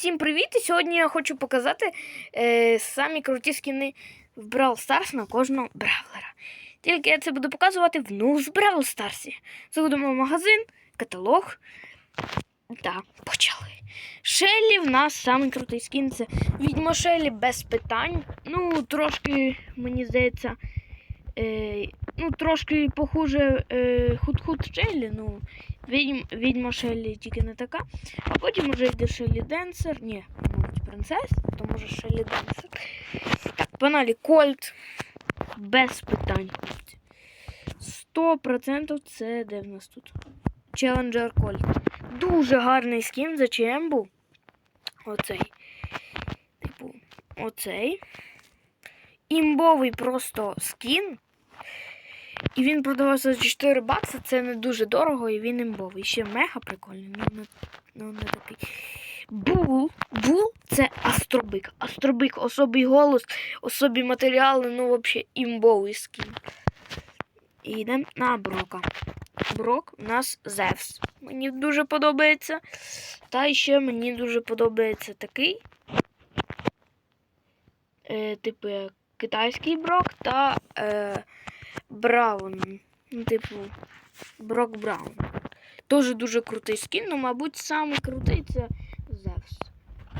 Всім привіт! І сьогодні я хочу показати е, самі круті скіни в Brawl Stars на кожного бравлера. Тільки я це буду показувати в ну з Brawl Stars. Заходимо в магазин, каталог. Так, почали. Шеллі в нас самий крутий скін. Це відьма Шеллі без питань. Ну, трошки, мені здається, е, ну, трошки похуже е, худ-худ Шеллі. Ну, відьм, відьма Шеллі тільки не така. А потім вже йде Шеллі Денсер. Ні, мабуть, принцес, то може Шеллі Денсер. Так, паналі Кольт. Без питань. 100% це де в нас тут? Челенджер Кольт. Дуже гарний скін за ЧМ був. Оцей. Типу, оцей. Імбовий просто скін. І він продавався за 4 бакси, це не дуже дорого, і він імбовий. Ще мега прикольний, ну не, ну, не такий. Бул. Бул це астробик. Астробик, особий голос, особі матеріали, ну взагалі імбовий скін. І йдемо на Брока. Брок у нас Зевс. Мені дуже подобається. Та ще мені дуже подобається такий. Е, типу китайський брок та е, Браун. Ну, типу, Брок Браун. Теж дуже крутий скін, ну, мабуть, самий крутий це Зевс.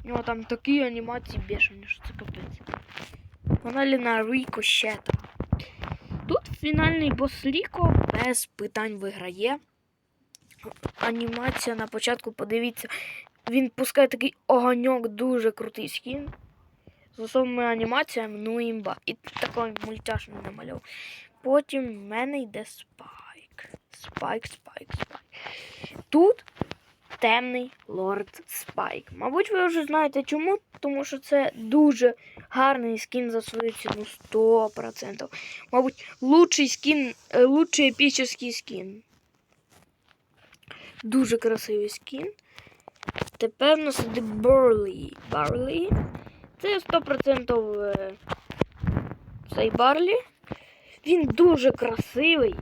У нього там такі анімації бешені, що це капець. Вона Ліна Ріко Щета. Тут фінальний бос Ліко без питань виграє. Анімація на початку, подивіться, він пускає такий огоньок, дуже крутий скін. З особими анімаціями, ну імба. І такий мультяшний намальов. Потім в мене йде спайк. Спайк, спайк, спайк. Тут темний лорд Спайк. Мабуть, ви вже знаєте чому, тому що це дуже гарний скін за свою ціну 100%. Мабуть, лучший скін, е, лучший епічний скін. Дуже красивий скін. Тепер у нас іде Барлі. Барлі. Це 100% е, цей Барлі. Він дуже красивий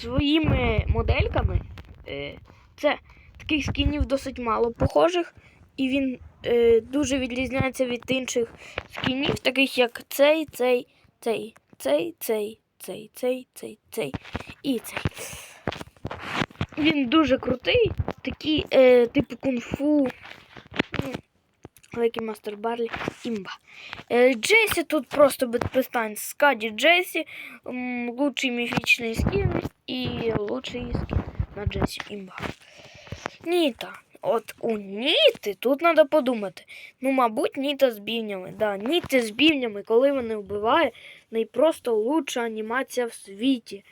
своїми модельками. Е, Це таких скінів досить мало похожих. І він е, дуже відрізняється від інших скінів, таких як цей, цей, цей, цей, цей, цей, цей, цей, цей і цей. Він дуже крутий, такий, е, типу кунг-фу. Великий мастер Барлі імба. Е, Джесі тут просто без питань. Скаді Джесі, лучший міфічний скін і лучший скін на Джесі імба. Ніта. От у Ніти тут треба подумати. Ну, мабуть, Ніта з бівнями. Да, Ніти з бівнями, коли вони вбивають, найпросто лучша анімація в світі.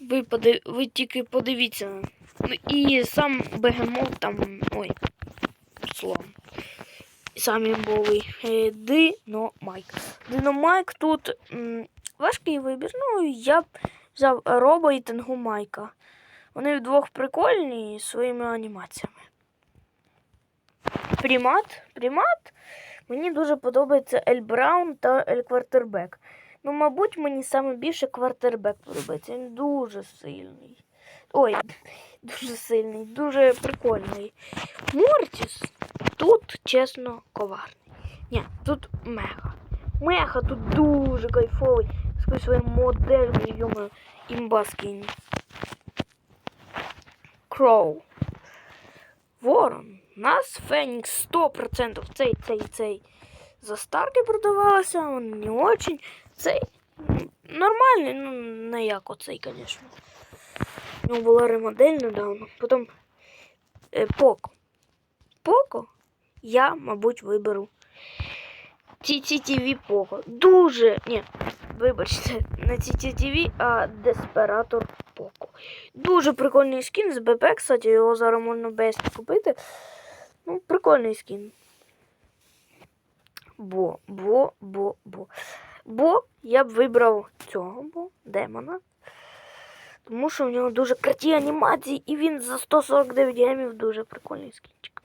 Ви, подив... ви тільки подивіться. Ну, І сам бегемот там. Ой, словом. Сам імбовий. Е, Диномайк. Диномайк тут м, важкий вибір. Ну, я б взяв Роба і Тенгу Майка. Вони вдвох прикольні своїми анімаціями. Примат. Примат. Мені дуже подобається Ель Браун та Ель Квартербек. Ну, мабуть, мені саме більше квартербек подобається. Він дуже сильний. Ой, дуже сильний, дуже прикольний. Мортіс тут, чесно, коварний. Ні, тут мега. Мега тут дуже кайфовий. З своєю моделью, йому імба. Кроу. Ворон. Нас Фенікс 100%. Цей, цей, цей. За старки продавалося, він не очень. Цей нормальний, ну не як оцей, звісно. У нього була ремодель недавно. Потім е, Поко. Поко я, мабуть, виберу. TTTV Poco. Дуже. Ні, вибачте, не TTTV, а Деспиратор Poco. Дуже прикольний скін з БП, кстати, його зараз можна без купити. Ну, прикольний скін. Бо, бо, бо, бо. Бо я б вибрав цього бо, демона. Тому що в нього дуже круті анімації, і він за 149 гемів дуже прикольний скінчик.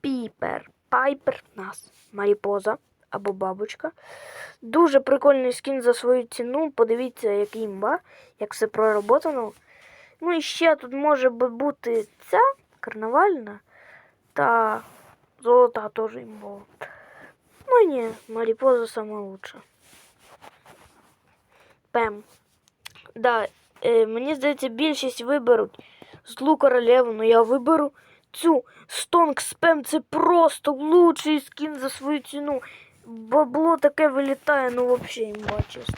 Піпер. Пайпер нас. Маріпоза або бабочка. Дуже прикольний скін за свою ціну. Подивіться, як імба, як все проработано. Ну і ще тут може бути ця карнавальна та Золота тоже имбова. Ну не, Марипоза сама лучша. Пем. Да, е, мені здається, більшість виберуть злу королеву, але я виберу цю Стонг Спем. Це просто лучший скін за свою ціну. Бабло таке вилітає, ну взагалі імба, чесно.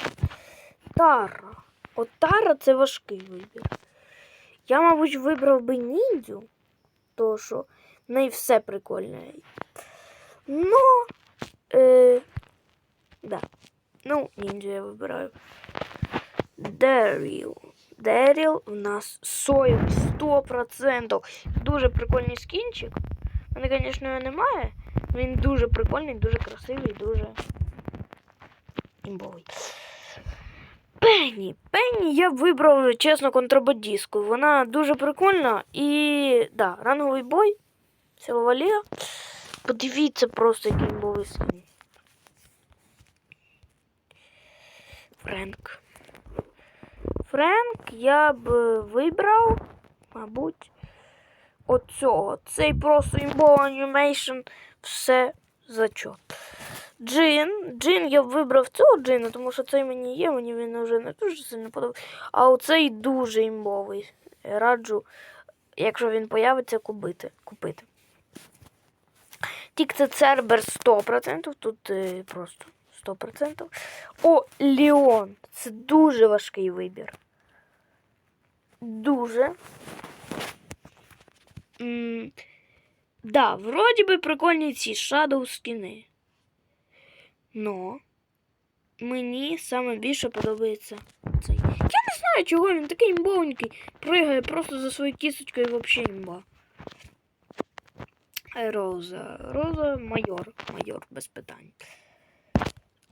Тара. От Тара це важкий вибір. Я, мабуть, вибрав би ніндзю, тому що в неї все прикольне. Ну, е, да. Ну, ніндзю я вибираю. Деріл. Деріл у нас соєвий 100%. Дуже прикольний скінчик. У мене, звісно, його немає. Він дуже прикольний, дуже красивий, дуже імбовий. Пенні. Пенні я вибрав, чесно, контрабандистку. Вона дуже прикольна і. Да, ранговий бой. Силова ліга. Подивіться просто, який імбовий скін. Френк. Френк я б вибрав, мабуть, оцього. Цей просто імбова анімейшн, все зачот. Джин. Джин я б вибрав цього джина, тому що цей мені є, мені він вже не дуже сильно подобається. А оцей дуже імбовий. Раджу, якщо він появиться, купити. купити. Тік це Цербер 100%, тут е, просто 100%. О, Леон. Це дуже важкий вибір. Дуже. М, да, вроді би прикольні ці Shadow скіни. Но мені саме більше подобається цей. Я не знаю, чого він такий імбовенький. Пригає просто за своєю кісточкою і взагалі імба. Е, Роза. Роза майор. Майор без питань.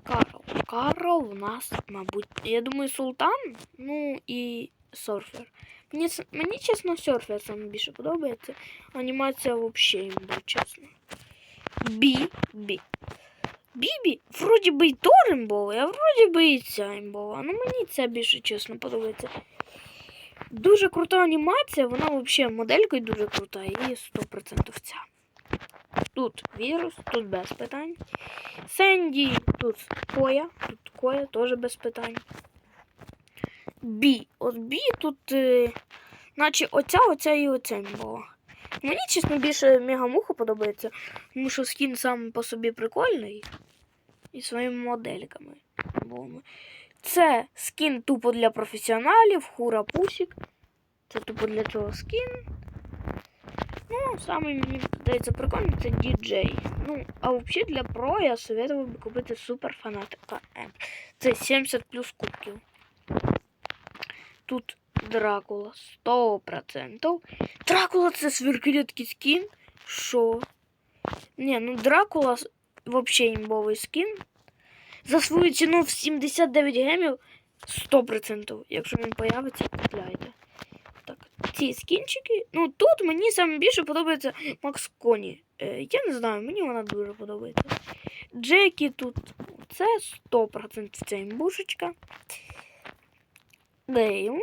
Карл. Карл у нас, мабуть, я думаю, султан, ну і серфер. Мені, мені чесно, серфер саме більше подобається. Анімація взагалі імба, чесно. Бі. Бі. Бібі, вроді би й теж імбовий, а вроді би і ця імбова. Ну мені ця більше чесно подобається. Дуже крута анімація, вона взагалі моделькою дуже крута і 100% ця. Тут вірус, тут без питань. Сенді, тут Коя, тут Коя теж без питань. Бі. От Бі тут, е, наче оця, оця і оця імбова. Мені, чесно, більше мегамуха подобається, тому що скін сам по собі прикольний. І своїми модельками. Це скін тупо для професіоналів, хура пусік. Це тупо для цього скін. Ну, саме мені здається прикольно, це діджей. Ну, а взагалі для про я советував би купити супер фанатика М. Це 70 плюс кубків. Тут Дракула 100%. Дракула це сверхрідкий скін. Що? Ні, ну Дракула вообще імбовий скін. За свою ціну в 79 гемів 100%. Якщо він появиться, купляйте. Так, ці скінчики. Ну тут мені саме більше подобається Макс Коні. Е, я не знаю, мені вона дуже подобається. Джекі тут це 100% ця імбушечка. Дейл.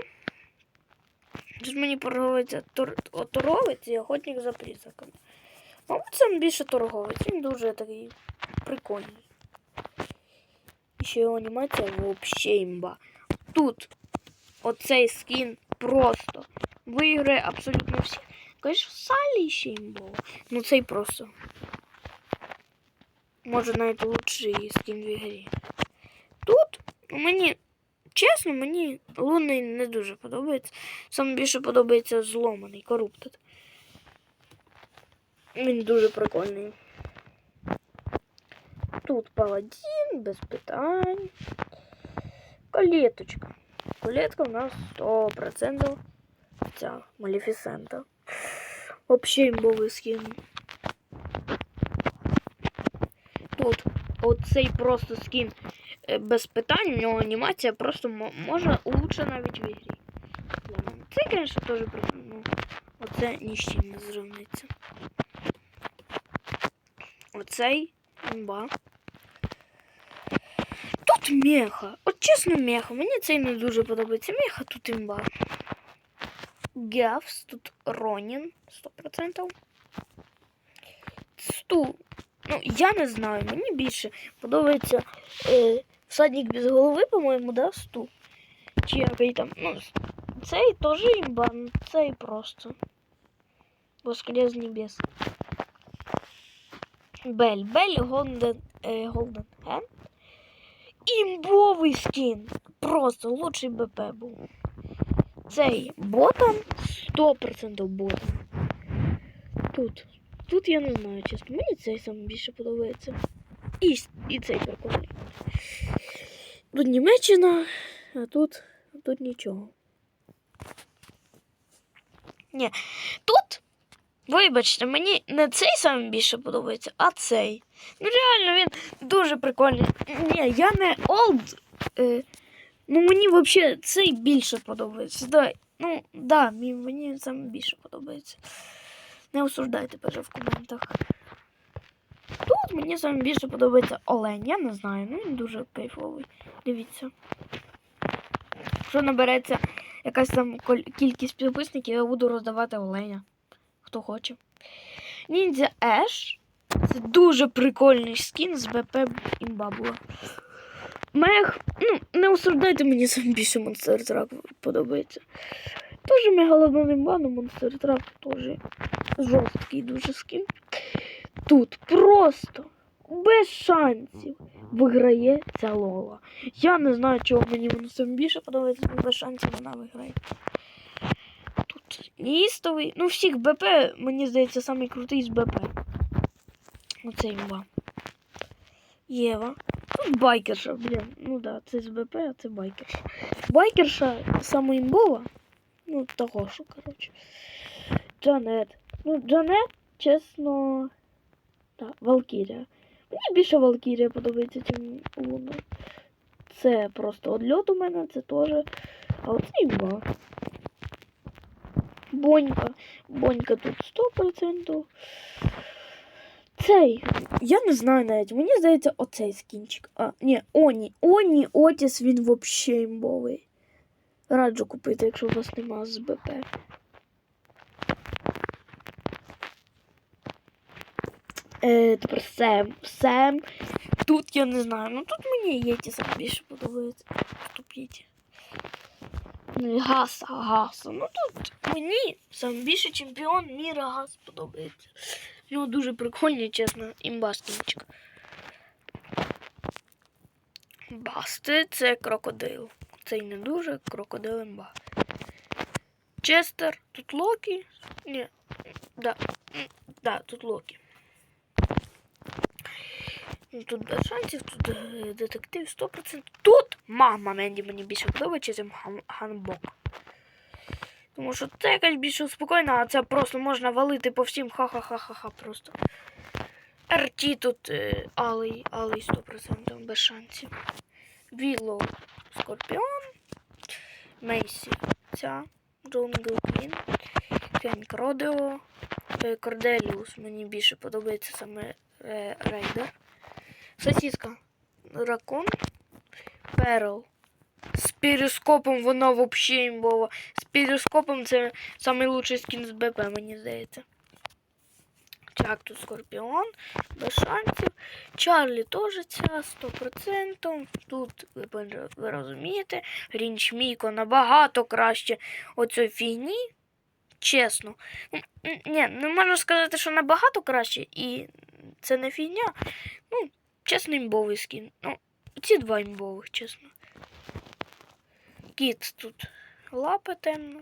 Тут мені подобається тор... торговець і охотник за призраками. Мабуть, сам більше торговець. Він дуже такий прикольний. І ще його анімація взагалі імба. Тут оцей скін просто виграє абсолютно всі. Конечно, Салі ще імбова. Ну цей просто. Може навіть лучший скін в ігрі. Тут мені, чесно, мені лунний не дуже подобається. Саме більше подобається зломаний коруптед. Він дуже прикольний. Тут паладін, без питань. Колеточка. Колетка у нас 100% ця Малефісента. Вообще імбовий скін. Тут оцей просто скін е, без питань, у нього анімація просто може лучше навіть в ігрі. Це, звісно, теж. Ну, оце ні з чим не зрівниться. Оцей імба. Тут меха. От чесно, меха. Мені цей не дуже подобається. Меха тут імба. Гавс, тут Ронін 100%. Сту. Ну, я не знаю, мені більше подобається е, всадник без голови, по-моєму, да, Сту. Чи який там. Ну, цей теж імба, ну, цей просто. Воскрес небес. Бель. Бель Голден, е, Голден Ген. Імбовий скін. Просто лучший БП був. Цей ботан 100% ботан. Тут. Тут я не знаю, чесно. Мені цей саме більше подобається. І, і цей прикольний. Тут Німеччина, а тут, тут нічого. Ні. Тут, вибачте, мені не цей саме більше подобається, а цей. Ну реально він дуже прикольний. Ні, я не олд. Е, ну мені взагалі цей більше подобається. Да, ну, да, мені, саме більше подобається. Не осуждайте, боже, в коментах. Тут мені саме більше подобається олень. Я не знаю, ну він дуже кайфовий. Дивіться. Якщо набереться якась там кількість підписників, я буду роздавати оленя. Хто хоче. Ніндзя Еш. Це дуже прикольний скін з БП імба була. Мех, ну, не осуждайте мені сам більше Monster Truck подобається. Теж мегалодон імба, але Monster Truck теж жорсткий дуже скін. Тут просто без шансів виграє ця Лола. Я не знаю, чого мені воно саме більше подобається, але без шансів вона виграє. Тут неїстовий. Ну, всіх БП, мені здається, самий крутий з БП. Оце імба. Єва. Тут байкерша, блін. Ну да, це з БП, а це байкерша. Байкерша саме імбова. Ну, того що, коротше. Джанет. Ну, Джанет, чесно. Так, Валкірія. Мені більше Валкірія подобається, ніж Луна. Це просто одльот у мене, це теж. А оце імба. Бонька. Бонька тут 100%. Цей. Я не знаю навіть. Мені здається, оцей скінчик. А, ні, Оні. Оні, Отіс, він взагалі імбовий. Раджу купити, якщо у вас нема з БП. Е, тепер Сем. Сем. Тут я не знаю. Ну тут мені Єті саме більше подобається. Тут Єті. Ну Гаса, Гаса. Ну тут мені сам більше чемпіон міра Гас подобається. В нього дуже прикольний, чесно, імба скінчик. Басти це крокодил. Цей не дуже крокодил імба. Честер, тут Локі. Ні. Да. Да, тут Локі. Ну, Тут без шансів, тут е, детектив 100%. Тут мама Менді мені більше подобається, Хан- Ханбок. Тому що це якась більш спокійна, а це просто можна валити по всім ха-ха-ха-ха-ха просто. РТ тут е, алий, алий 100% без шансів. Віллоу Скорпіон. Мейсі ця. Джунгл Квін. Фенк Родео. Е, Корделіус мені більше подобається саме е, Рейдер. Сосиска. Ракон. Перл. З перископом вона взагалі імбова. З перископом це найкращий скін з БП, мені здається. Так, тут Скорпіон, без шансів. Чарлі теж ця 100%. Тут, ви, ви розумієте, Рінч Міко набагато краще оцій фігні. Чесно. Ну, Ні, не можна сказати, що набагато краще, і це не фігня. Ну, чесно, імбовий скін. Ну, ці два імбових, чесно. Кіт тут лапа темна.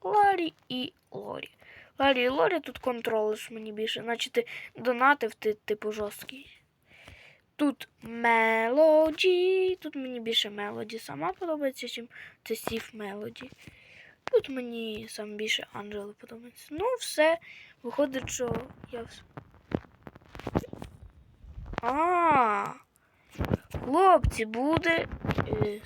Ларі і Лорі. Ларі і Лорі тут контролиш мені більше, наче ти донатив ти, типу жорсткий. Тут Мелоді. Тут мені більше Мелоді сама подобається, чим це Сів Мелоді. Тут мені сам більше Анджели подобається. Ну, все. Виходить, що я все. А. Хлопці, буде. е,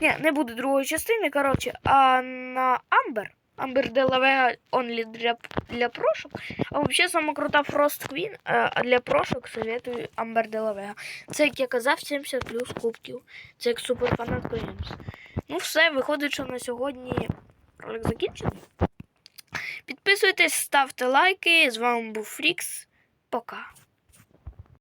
ні, не буде другої частини, коротше, а на Амбер. Амбер де Лавега онлі для, для прошок. А взагалі сама крута Frost Queen, а а для прошок советую Амбер де Це, як я казав, 70 плюс кубків. Це як суперфанат Games. Ну все, виходить, що на сьогодні ролик закінчений. Підписуйтесь, ставте лайки. З вами був Фрікс. Пока.